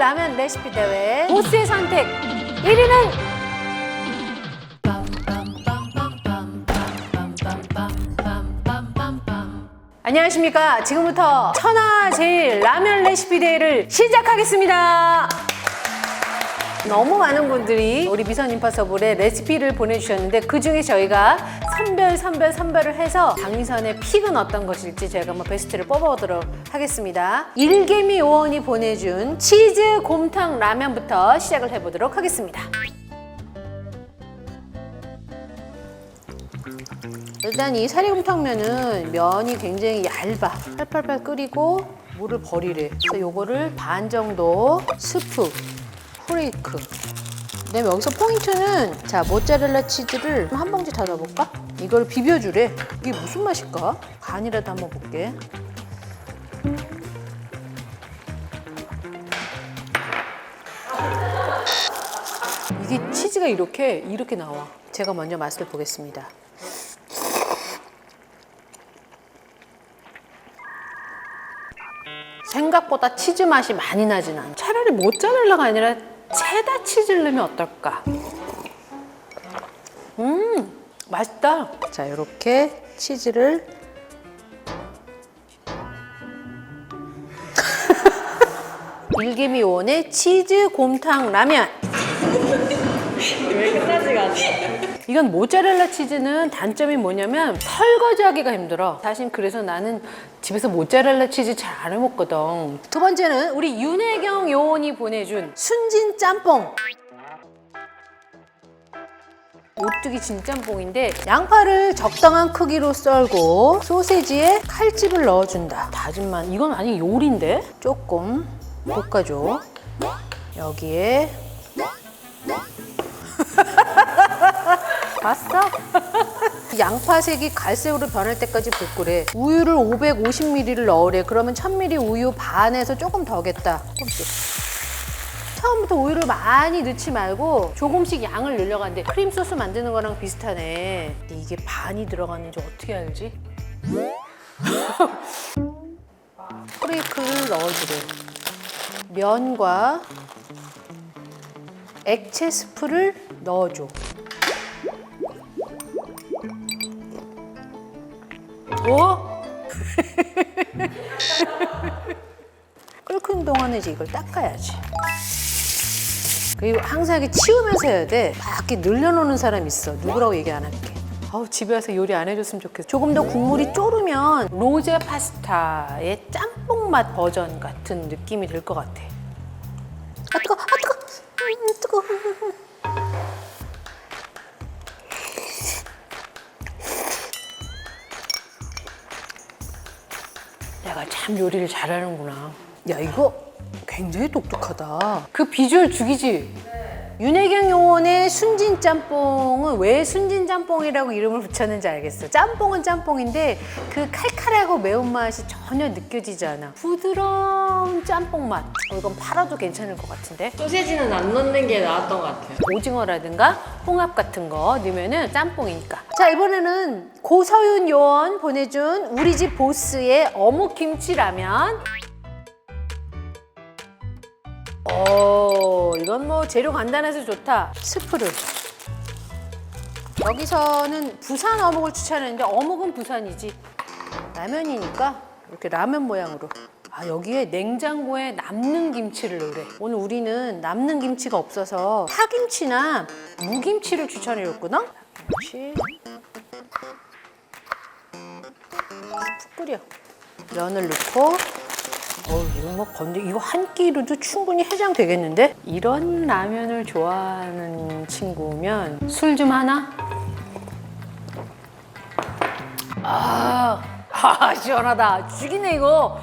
라면 레시피 대회 보스의 선택 1위는 안녕하십니까. 지금부터 천하 제일 라면 레시피 대회를 시작하겠습니다. 너무 많은 분들이 우리 미선 임파서블에 레시피를 보내주셨는데 그 중에 저희가 선별 선별 선별을 해서 강미선의 픽은 어떤 것일지 제가 한번 베스트를 뽑아보도록 하겠습니다. 일개미 요원이 보내준 치즈 곰탕 라면부터 시작을 해보도록 하겠습니다. 일단 이 사리곰탕면은 면이 굉장히 얇아. 팔팔팔 끓이고 물을 버리래. 그래서 요거를 반 정도 스프, 프레이크. 그다음에 여기서 포인트는 자 모짜렐라 치즈를 한 봉지 다 넣어볼까? 이걸 비벼주래. 이게 무슨 맛일까? 간이라도 한번 볼게. 이게 치즈가 이렇게 이렇게 나와. 제가 먼저 맛을 보겠습니다. 생각보다 치즈 맛이 많이 나진 않아. 차라리 모짜렐라가 아니라 체다 치즈를 넣으면 어떨까? 음, 맛있다. 자, 이렇게 치즈를 일개미 요원의 치즈 곰탕 라면. 왜 끝나지가 않네. 이건 모짜렐라 치즈는 단점이 뭐냐면 설거지하기가 힘들어. 사실 그래서 나는 집에서 모짜렐라 치즈 잘 안 해먹거든. 두 번째는 우리 윤혜경 요원이 보내준 순진 짬뽕. 오뚜기 진짬뽕인데 양파를 적당한 크기로 썰고 소세지에 칼집을 넣어준다. 다진 마늘 이건 아니 요리인데 조금 볶아줘. 여기에 봤어? 양파색이 갈색으로 변할 때까지 볶으래. 우유를 550ml를 넣으래. 그러면 1000ml 우유 반에서 조금 더겠다. 조금씩. 처음부터 우유를 많이 넣지 말고 조금씩 양을 늘려가는데 크림 소스 만드는 거랑 비슷하네. 근데 이게 반이 들어가는지 어떻게 알지? 프레이크를 넣어주래. 면과 액체 스프를 넣어줘. 오? 끓는 동안에 이제 이걸 닦아야지. 그리고 항상 이렇게 치우면서 해야 돼. 막 이렇게 늘려놓는 사람 있어. 누구라고 얘기 안 할게. 아우 집에 와서 요리 안 해줬으면 좋겠어. 조금 더 국물이 졸으면 로제 파스타의 짬뽕 맛 버전 같은 느낌이 들 것 같아. 아 참 요리를 잘하는구나. 야 이거 굉장히 똑똑하다. 그 비주얼 죽이지. 윤혜경 요원의 순진 짬뽕은 왜 순진 짬뽕이라고 이름을 붙였는지 알겠어. 짬뽕은 짬뽕인데 그 칼칼하고 매운맛이 전혀 느껴지지 않아. 부드러운 짬뽕 맛. 어, 이건 팔아도 괜찮을 것 같은데. 소세지는 안 넣는 게 나았던 것 같아요. 오징어라든가 홍합 같은 거 넣으면은 짬뽕이니까. 자 이번에는 고서윤 요원 보내준 우리 집 보스의 어묵 김치 라면. 오 이건 뭐 재료 간단해서 좋다. 스프를. 여기서는 부산 어묵을 추천했는데 어묵은 부산이지. 라면이니까 이렇게 라면 모양으로. 아 여기에 냉장고에 남는 김치를 넣으래. 오늘 우리는 남는 김치가 없어서 파김치나 무김치를 추천해줬거든. 김치. 푹 끓여. 면을 넣고. 어 이거 뭐 건데 이거 한 끼로도 충분히 해장 되겠는데? 이런 라면을 좋아하는 친구면 술 좀 하나? 아, 아 시원하다. 죽이네 이거.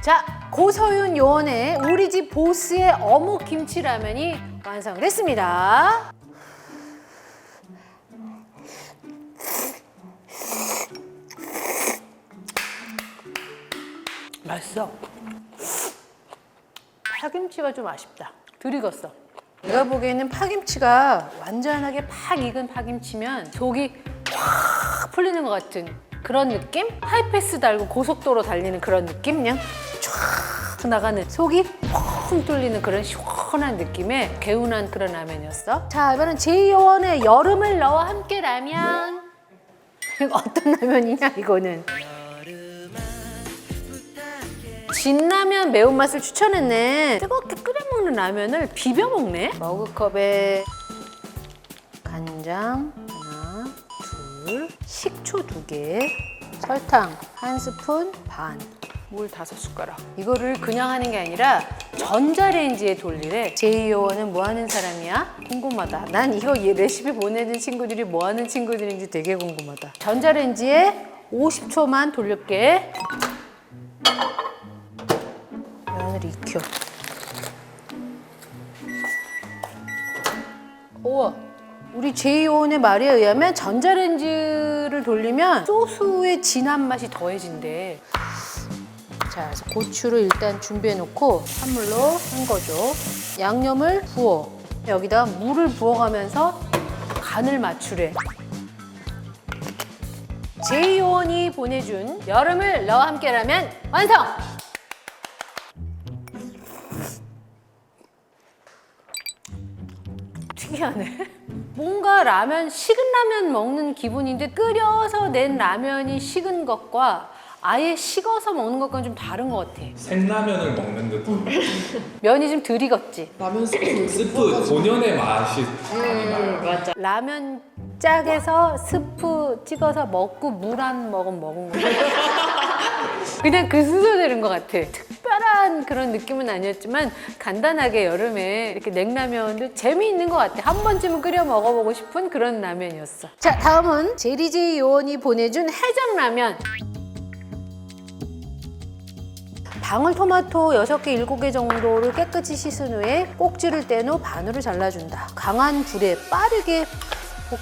자, 고서윤 요원의 우리 집 보스의 어묵 김치 라면이 완성을 했습니다. 맛있어. 파김치가 좀 아쉽다. 덜 익었어. 내가 보기에는 파김치가 완전하게 팍 익은 파김치면 속이 확 풀리는 것 같은 그런 느낌? 하이패스 달고 고속도로 달리는 그런 느낌? 그냥 쫙 나가는 속이 펑 뚫리는 그런 시원한 느낌의 개운한 그런 라면이었어. 자, 이번엔 제이원의 여름을 너와 함께 라면. 이거 어떤 라면이냐 이거는. 진라면 매운맛을 추천했네. 뜨겁게 끓여 먹는 라면을 비벼 먹네. 머그컵에 간장 하나, 둘, 식초 두 개, 설탕 한 스푼 반, 물 다섯 숟가락. 이거를 그냥 하는 게 아니라 전자레인지에 돌리래. 제이요원은 뭐 하는 사람이야? 궁금하다. 난 이거 얘 레시피 보내준 친구들이 뭐 하는 친구들인지 되게 궁금하다. 전자레인지에 50초만 돌릴게. 면을 익혀. 우와. 우리 제이온의 말에 의하면 전자레인지를 돌리면 소스의 진한 맛이 더해진대. 자, 그래서 고추를 일단 준비해 놓고 찬물로 헹궈줘. 양념을 부어. 여기다 물을 부어가면서 간을 맞추래. 제이온이 보내준 여름을 너와 함께라면 완성! 특이하네. 뭔가 라면, 식은 라면 먹는 기분인데 끓여서 낸 라면이 식은 것과 아예 식어서 먹는 것과는 좀 다른 것 같아. 생라면을 먹는 듯한 면이 좀 덜 익었지. 라면 스프 스프 본연의 맛이 많이 나요. 음, 맞아. 라면 짝에서 스프 찍어서 먹고 물 한 모금 먹은 거. 그냥 그 순서대로인 것 같아. 특별한 그런 느낌은 아니었지만 간단하게 여름에 이렇게 냉라면도 재미있는 것 같아. 한 번쯤은 끓여 먹어보고 싶은 그런 라면이었어. 자, 다음은 제리제이 요원이 보내준 해장라면. 방울토마토 6개, 7개 정도를 깨끗이 씻은 후에 꼭지를 뗀 후 반으로 잘라준다. 강한 불에 빠르게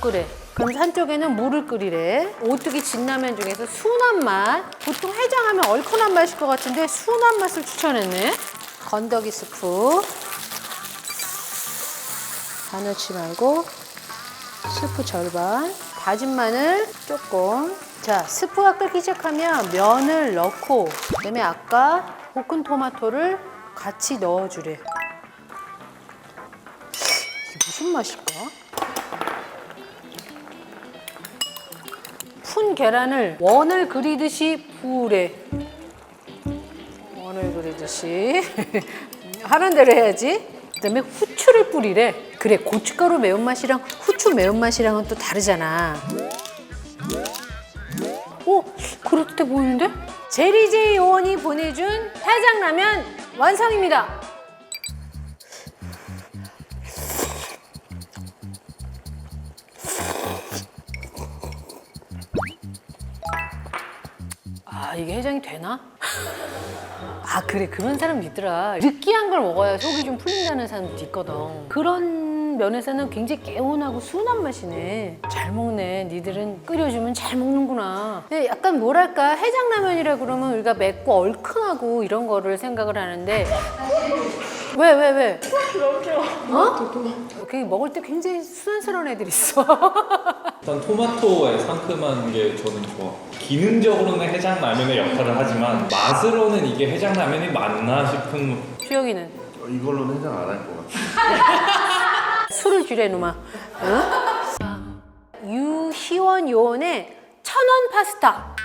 볶으래. 그럼 한쪽에는 물을 끓이래. 오뚜기 진라면 중에서 순한 맛. 보통 해장하면 얼큰한 맛일 것 같은데 순한 맛을 추천했네. 건더기 스프. 다 넣지 말고 스프 절반. 다진 마늘 조금. 자, 스프가 끓기 시작하면 면을 넣고 그 다음에 아까 볶은 토마토를 같이 넣어주래. 이게 무슨 맛일까? 푼 계란을 원을 그리듯이 부으래. 원을 그리듯이 하는 대로 해야지. 그다음에 후추를 뿌리래. 그래 고춧가루 매운맛이랑 후추 매운맛이랑은 또 다르잖아. 오 그렇게 보이는데? 제리제이 요원이 보내준 해장라면 완성입니다. 아 이게 해장이 되나? 아 그래. 그런 사람도 있더라. 느끼한 걸 먹어야 속이 좀 풀린다는 사람도 있거든. 그런 면에서는 굉장히 개운하고 순한 맛이네. 잘 먹네. 니들은 끓여주면 잘 먹는구나. 근데 약간 뭐랄까 해장라면이라 그러면 우리가 맵고 얼큰하고 이런 거를 생각을 하는데 왜 왜 왜? 어? 그 먹을 때 굉장히 순한스러운 애들 있어 일단 토마토의 상큼한 게 저는 좋아. 기능적으로는 해장라면의 역할을 하지만 맛으로는 이게 해장라면이 맞나 싶은 주영이는 어, 이걸로는 해장 안 할 것 같아. 술을 줄여 누마. 응? 유희원 요원의 천원 파스타.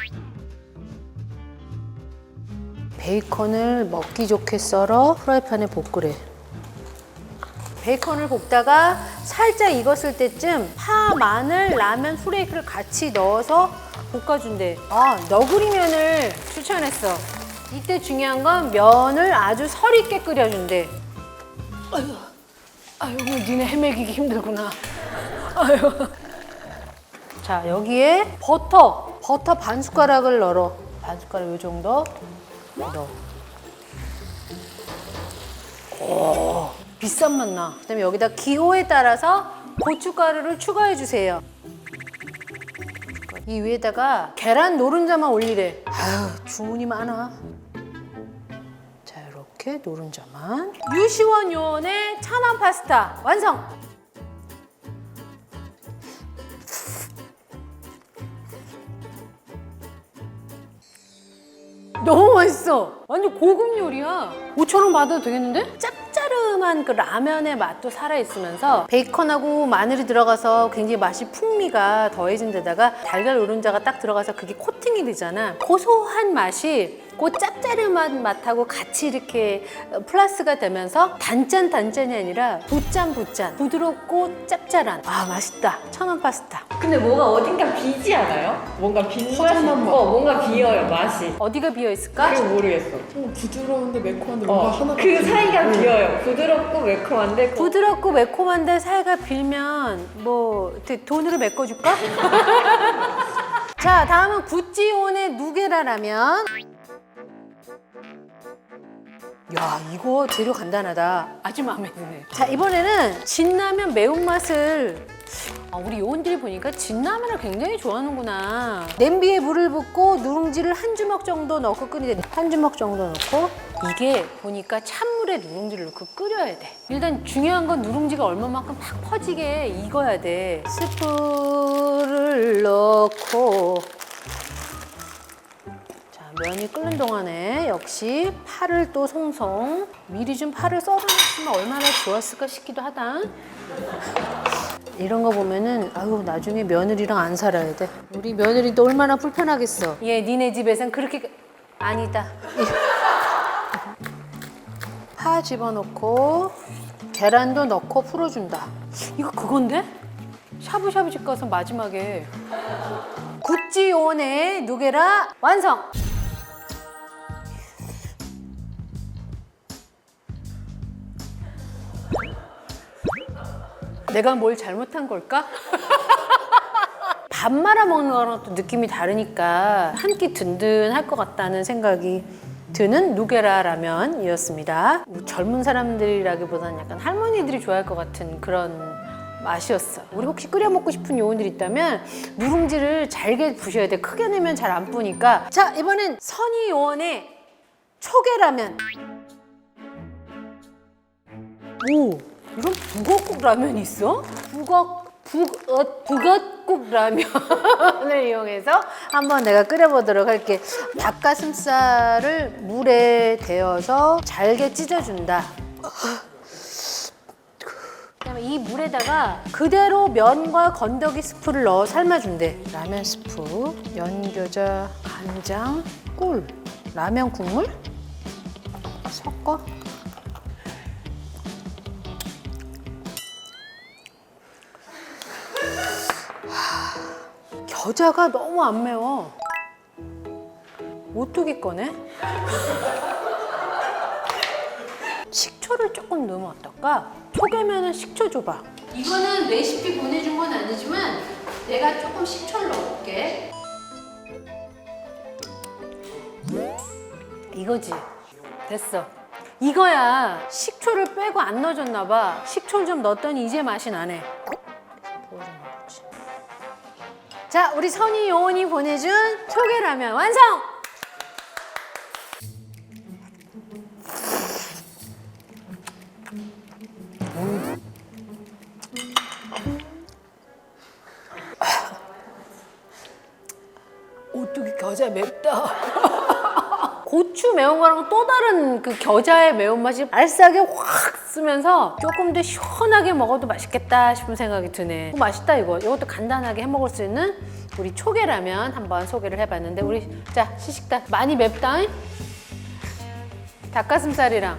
베이컨을 먹기 좋게 썰어 프라이팬에 볶으래. 베이컨을 볶다가 살짝 익었을 때쯤 파, 마늘, 라면 후레이크를 같이 넣어서 볶아준대. 아, 너구리면을 추천했어. 이때 중요한 건 면을 아주 설 있게 끓여준대. 아유, 니네 헤매기기 힘들구나. 아유. 자, 여기에 버터. 버터 반 숟가락을 넣어. 반 숟가락 요 정도 넣어. 오, 비싼 맛 나. 그다음에 여기다 기호에 따라서 고춧가루를 추가해 주세요. 이 위에다가 계란 노른자만 올리래. 아유, 주문이 많아. 자, 이렇게 노른자만. 유시원 요원의 천원 파스타 완성! 너무 맛있어. 완전 고급 요리야. 5천 원 받아도 되겠는데? 짭짜름한 그 라면의 맛도 살아있으면서 베이컨하고 마늘이 들어가서 굉장히 맛이 풍미가 더해진 데다가 달걀 노른자가 딱 들어가서 그게 코팅이 되잖아. 고소한 맛이 그 짭짜름한 맛하고 같이 이렇게 플러스가 되면서 단짠 단짠이 아니라 부짠 부짠 부드럽고 짭짤한 아 맛있다 천원 파스타 근데 뭐가 어딘가 비지 않아요? 뭔가 빈 맛이 어, 뭔가 비어요 맛이. 어디가 비어 있을까? 그거 모르겠어. 좀 부드러운데 매콤한데 뭔가 어, 하나가 그 사이가 비어요. 부드럽고 매콤한데 그 부드럽고 매콤한데 사이가 빌면 뭐 어떻게 돈으로 메꿔줄까? 자 다음은 구찌온의 누게라 라면 야 이거 재료 간단하다. 아주 마음에 드네 자 이번에는 진라면 매운맛을. 아, 우리 요원들이 보니까 진라면을 굉장히 좋아하는구나. 냄비에 물을 붓고 누룽지를 한 주먹 정도 넣고 끓이는데 한 주먹 정도 넣고? 이게 보니까 찬물에 누룽지를 넣고 끓여야 돼. 일단 중요한 건 누룽지가 얼마만큼 팍 퍼지게 익어야 돼. 스프를 넣고 자, 면이 끓는 동안에 역시 파를 또 송송 미리 좀 파를 썰어놨으면 얼마나 좋았을까 싶기도 하다. 이런 거 보면은 아유 나중에 며느리랑 안 살아야 돼. 우리 며느리도 얼마나 불편하겠어. 얘 니네 집에선 그렇게 아니다. 파 집어넣고 계란도 넣고 풀어준다. 이거 그건데? 샤브샤브 집 가서 마지막에 구찌온의 누게라 완성! 내가 뭘 잘못한 걸까? 밥 말아 먹는 거랑 또 느낌이 다르니까 한 끼 든든할 것 같다는 생각이 드는 누게라 라면이었습니다. 젊은 사람들이라기보다는 약간 할머니들이 좋아할 것 같은 그런 맛이었어. 우리 혹시 끓여 먹고 싶은 요원들 있다면 누룽지를 잘게 부셔야 돼. 크게 내면 잘안 뿌니까. 자 이번엔 선희 요원의 초계라면. 오 이런 북어국 라면이 있어? 북어 북 어, 북어국 라면을 이용해서 한번 내가 끓여보도록 할게. 닭가슴살을 물에 데워서 잘게 찢어준다. 그다음에 이 물에다가 그대로 면과 건더기 스프를 넣어 삶아준대. 라면 스프, 연겨자, 간장, 꿀, 라면 국물 섞어. 겨자가 너무 안 매워. 오뚜기 꺼내? 식초를 조금 넣으면 어떨까? 초계면은 식초 줘봐. 이거는 레시피 보내준 건 아니지만 내가 조금 식초를 넣어볼게. 이거지. 됐어. 이거야. 식초를 빼고 안 넣어줬나 봐. 식초를 좀 넣었더니 이제 맛이 나네. 자, 우리 선희 요원이 보내준 초계라면 완성! 오뚜기 겨자 맵다. 고추 매운 거랑 또 다른 그 겨자의 매운맛이 알싸게 확 쓰면서 조금 더 시원하게 먹어도 맛있겠다 싶은 생각이 드네. 어, 맛있다 이거. 이것도 간단하게 해 먹을 수 있는 우리 초계라면 한번 소개를 해봤는데 우리 자 시식단 많이 맵다. 잉? 닭가슴살이랑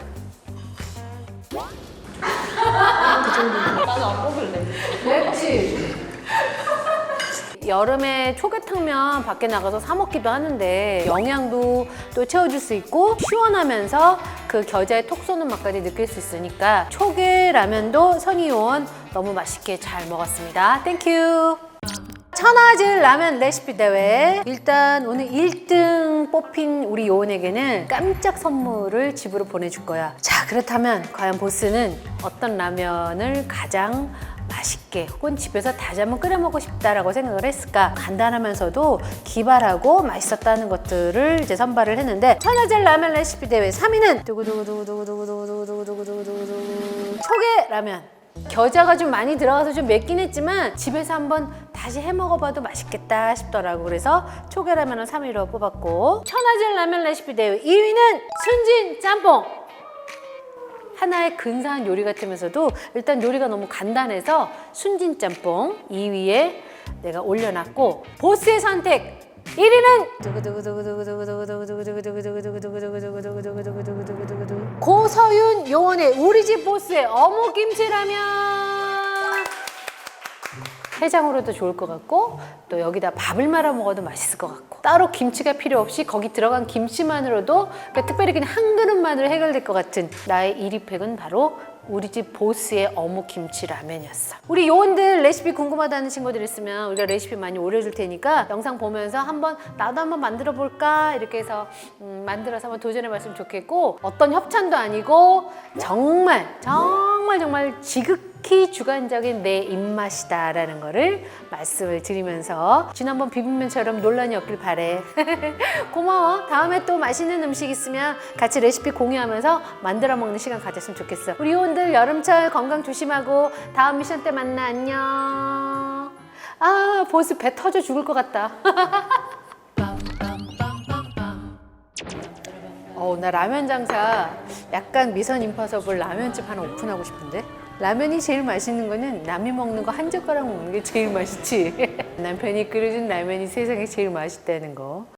나는 안 먹을래. 맵지. 여름에 초계탕면 밖에 나가서 사 먹기도 하는데 영양도 또 채워줄 수 있고 시원하면서 그 겨자의 톡 쏘는 맛까지 느낄 수 있으니까 초계 라면도 선의요원 너무 맛있게 잘 먹었습니다. 땡큐. 천하질 라면 레시피 대회 일단 오늘 1등 뽑힌 우리 요원에게는 깜짝 선물을 집으로 보내줄 거야 자 그렇다면 과연 보스는 어떤 라면을 가장 맛있게 혹은 집에서 다시 한번 끓여 먹고 싶다라고 생각을 했을까 간단하면서도 기발하고 맛있었다는 것들을 이제 선발을 했는데 천하질 라면 레시피 대회 3위는 두구두구두구두구두구두구두구두구두구두구 초계 라면 겨자가 좀 많이 들어가서 좀 맵긴 했지만 집에서 한번 다시 해 먹어봐도 맛있겠다 싶더라고 그래서 초계라면을 3위로 뽑았고 천하질 라면 레시피 대회 2위는 순진 짬뽕 하나의 근사한 요리 같으면서도 일단 요리가 너무 간단해서 순진 짬뽕 2위에 내가 올려놨고 보스의 선택 1위는 고서윤 요원의 우리 집 보스의 어묵 김치라면 해장으로도 좋을 것 같고 또 여기다 밥을 말아 먹어도 맛있을 것 같고. 따로 김치가 필요 없이 거기 들어간 김치만으로도 그러니까 특별히 그냥 한 그릇만으로 해결될 것 같은 나의 1위 팩은 바로 우리 집 보스의 어묵 김치 라면이었어. 우리 요원들 레시피 궁금하다는 친구들 있으면 우리가 레시피 많이 올려줄 테니까 영상 보면서 한번 나도 한번 만들어 볼까 이렇게 해서 음, 만들어서 한번 도전해 봤으면 좋겠고 어떤 협찬도 아니고 정말 정말 정말 지극히 주관적인 내 입맛이다라는 거를 말씀을 드리면서 지난번 비빔면처럼 논란이 없길 바래. 고마워. 다음에 또 맛있는 음식 있으면 같이 레시피 공유하면서 만들어 먹는 시간 가졌으면 좋겠어. 우리 요원 들 여름철 건강 조심하고 다음 미션 때 만나 안녕. 아 보스 배 터져 죽을 것 같다. 어, 나 라면 장사 약간 미선 임파서블 라면집 하나 오픈하고 싶은데? 라면이 제일 맛있는 거는 남이 먹는 거 한 젓가락 먹는 게 제일 맛있지. 남편이 끓여준 라면이 세상에 제일 맛있다는 거.